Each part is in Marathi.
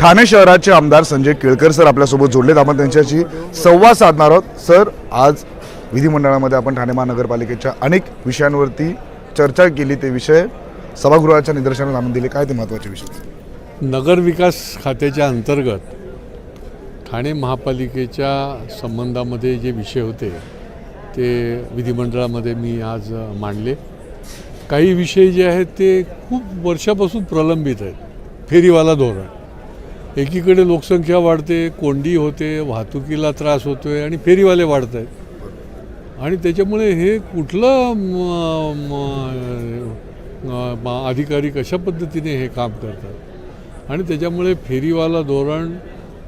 ठाणे शहराचे आमदार संजय केळकर सर आपल्यासोबत जोडलेत. आपण त्यांच्याशी संवाद साधणार आहोत. सर आज विधिमंडळामध्ये आपण ठाणे महानगरपालिकेच्या अनेक विषयांवरती चर्चा केली. ते विषय सभागृहाच्या निदर्शनास आणून दिले. काय ते महत्त्वाचे विषय? नगर विकास खात्याच्या अंतर्गत ठाणे महापालिकेच्या संबंधामध्ये जे विषय होते ते विधिमंडळामध्ये मी आज मांडले. काही विषय जे आहेत ते खूप वर्षापासून प्रलंबित आहेत. फेरीवाला धोरण. एकीकडे लोकसंख्या वाढते कोंडी होते वाहतुकीला त्रास होतो आहे आणि फेरीवाले वाढत आहेत आणि त्याच्यामुळे हे कुठलं अधिकारी कशा पद्धतीने हे काम करतात? आणि त्याच्यामुळे फेरीवाला धोरण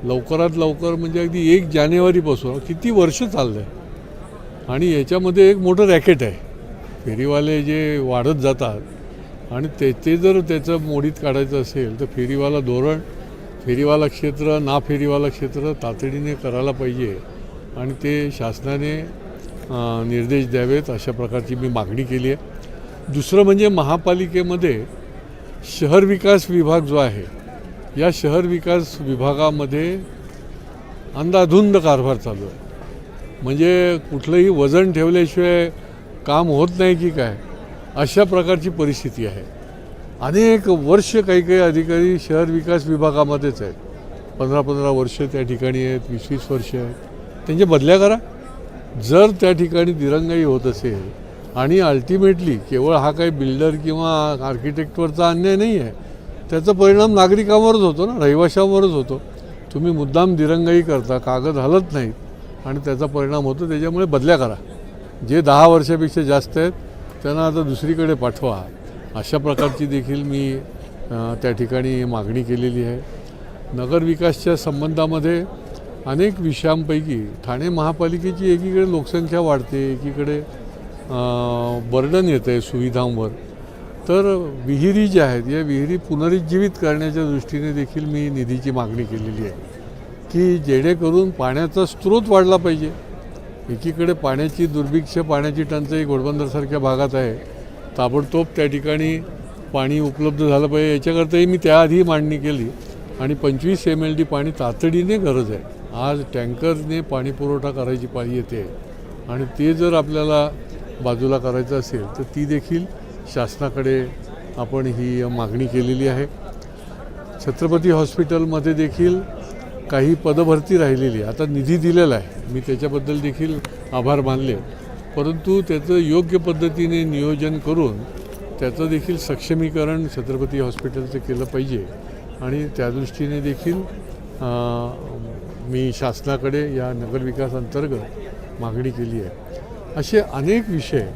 लवकरात लवकर म्हणजे अगदी एक जानेवारीपासून किती वर्ष चाललं आहे आणि याच्यामध्ये एक मोठं रॅकेट आहे. फेरीवाले जे वाढत जातात आणि ते ते जर त्याचं मोडीत काढायचं असेल तर फेरीवाला धोरण फेरीवाला क्षेत्र ना फेरीवाला क्षेत्र तातडीने करायला पाहिजे आणि ते शासनाने निर्देश द्यावेत अशा प्रकारची मी मागणी केली आहे. दुसरं म्हणजे महापालिकेमध्ये शहर विकास विभाग जो आहे या शहर विकास विभागामध्ये अंधाधुंद कारभार चालू आहे. म्हणजे कुठलंही वजन ठेवल्याशिवाय काम होत नाही की काय अशा प्रकारची परिस्थिती आहे. अनेक वर्ष काही काही अधिकारी शहर विकास विभागामध्येच आहेत. पंधरा पंधरा वर्ष त्या ठिकाणी आहेत वीस वीस वर्ष आहेत. त्यांच्या बदल्या करा. जर त्या ठिकाणी दिरंगाई होत असेल आणि अल्टिमेटली केवळ हा काही बिल्डर किंवा आर्किटेक्टवरचा अन्याय नाही आहे त्याचा परिणाम नागरिकांवरच होतो ना रहिवाशांवरच होतो. तुम्ही मुद्दाम दिरंगाई करता कागद हलत नाहीत आणि त्याचा परिणाम होतो त्याच्यामुळे बदल्या करा. जे दहा वर्षापेक्षा जास्त आहेत त्यांना आता दुसरीकडे पाठवा. अशा प्रकारची देखील मी त्या ठिकाणी मागणी केलेली आहे. नगरविकासच्या संबंधामध्ये अनेक विषयांपैकी ठाणे महापालिकेची एकीकडे लोकसंख्या वाढते एकीकडे बर्डन येतं आहे सुविधांवर. तर विहिरी ज्या आहेत या विहिरी पुनरुज्जीवित करण्याच्या दृष्टीने देखील मी निधीची मागणी केलेली आहे की जेणेकरून पाण्याचा स्रोत वाढला पाहिजे. एकीकडे पाण्याची दुर्भिक्ष पाण्याची टंचाई घोडबंदरसारख्या भागात आहे ताबडतोब त्या ठिकाणी पाणी उपलब्ध झालं पाहिजे. याच्याकरताही मी त्याआधी मांडणी केली. आणि पंचवीस एम एल डी पाणी तातडीने गरज आहे. आज टँकरने पाणी पुरवठा करायची पाळी येते. आणि ते जर आपल्याला बाजूला करायचं असेल तर ती देखील शासनाकडे आपण ही मागणी केलेली आहे. छत्रपती हॉस्पिटलमध्ये देखील काही पदभरती राहिलेली आहे. आता निधी दिलेला आहे. मी त्याच्याबद्दल देखील आभार मानले. परंतु त्याचं योग्य पद्धतीने नियोजन करून त्याचं देखील सक्षमीकरण छत्रपती हॉस्पिटलचं केलं पाहिजे. आणि त्या दृष्टीने देखील मी शासनाकडे या नगरविकास अंतर्गत मागणी केली आहे. असे अनेक विषय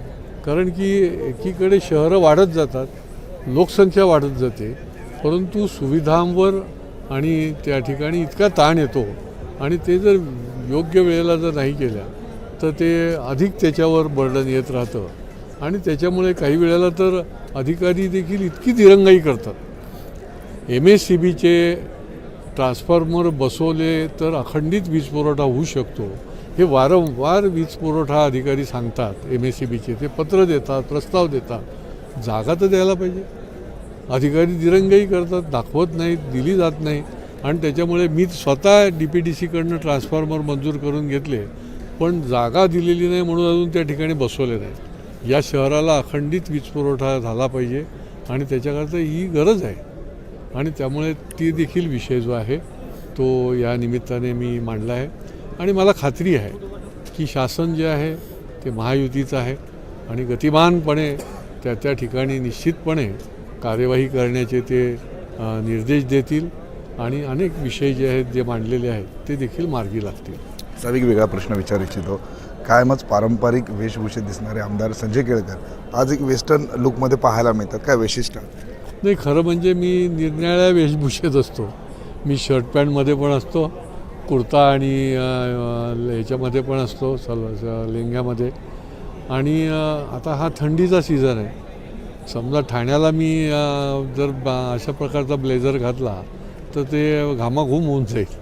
कारण की एकीकडे शहरं वाढत जातात लोकसंख्या वाढत जाते परंतु सुविधांवर आणि त्या ठिकाणी इतका ताण येतो आणि ते जर योग्य वेळेला जर नाही केल्या तर ते अधिक त्याच्यावर बर्डन येत राहतं. आणि त्याच्यामुळे काही वेळेला तर अधिकारी देखील इतकी दिरंगाई करतात. एम एस सी बीचे ट्रान्सफॉर्मर बसवले तर अखंडित वीज पुरवठा होऊ शकतो. हे वारंवार वीज पुरवठा अधिकारी सांगतात एम एस सी बीचे ते पत्र देतात प्रस्ताव देतात. जागा तर द्यायला पाहिजे. अधिकारी दिरंगाई करतात दाखवत नाहीत दिली जात नाही आणि त्याच्यामुळे मी स्वतः डी पी डी सीकडनं ट्रान्सफॉर्मर मंजूर करून घेतले. पण जागा दिलेली नाही म्हणून अजून त्या ठिकाणी बसवले नाही. या शहराला अखंडित वीज पुरवठा झाला पाहिजे आणि त्याच्याकरता ही गरज आहे. आणि त्यामुळे ती देखील विषय जो आहे तो या निमित्ताने मी मांडला आहे. आणि मला खात्री आहे की शासन जे आहे ते महायुतीचं आहे आणि गतिमानपणे त्या त्या ठिकाणी निश्चितपणे कार्यवाही करण्याचे ते निर्देश देतील आणि अनेक विषय जे आहेत जे मांडलेले आहेत ते देखील मार्गी लागतील. असा वेगवेगळा प्रश्न विचारू इच्छितो कायमच पारंपरिक वेशभूषेत दिसणारे आमदार संजय केळकर आज एक वेस्टर्न लुकमध्ये पाहायला मिळतात. काय वैशिष्ट्य? नाही खरं म्हणजे मी निरनिराळ्या वेशभूषेत असतो. मी शर्ट पॅन्टमध्ये पण असतो कुर्ता आणि ह्याच्यामध्ये पण असतो सल लेंग्यामध्ये आणि आता हा थंडीचा सीझन आहे. समजा ठाण्याला मी जर बा- अशा प्रकारचा ब्लेझर घातला तर ते घामाघूम होऊन जाईल.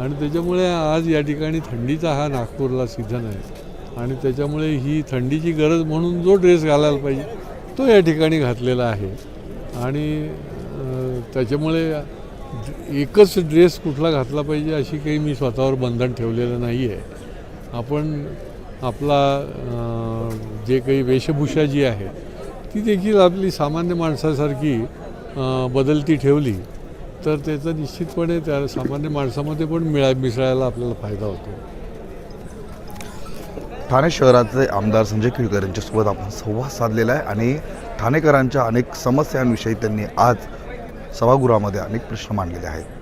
आणि त्याच्यामुळे आज या ठिकाणी थंडीचा हा नागपूरला सीझन आहे. आणि त्याच्यामुळे ही थंडीची गरज म्हणून जो ड्रेस घालायला पाहिजे तो या ठिकाणी घातलेला आहे. आणि त्याच्यामुळे एकच ड्रेस कुठला घातला पाहिजे अशी काही मी स्वतःवर बंधन ठेवलेलं नाही आहे आपण आपला जे काही वेशभूषा जी आहे ती देखील आपली सामान्य माणसासारखी बदलती ठेवली. तर त्याचा निश्चितपणे त्या सामान्य माणसामध्ये पण मिळा मिसळायला आपल्याला फायदा होतो. ठाणे शहराचे आमदार संजय केळकर यांच्यासोबत आपण संवाद साधलेला आहे आणि ठाणेकरांच्या अनेक समस्यांविषयी त्यांनी आज सभागृहामध्ये अनेक प्रश्न मांडलेले आहेत.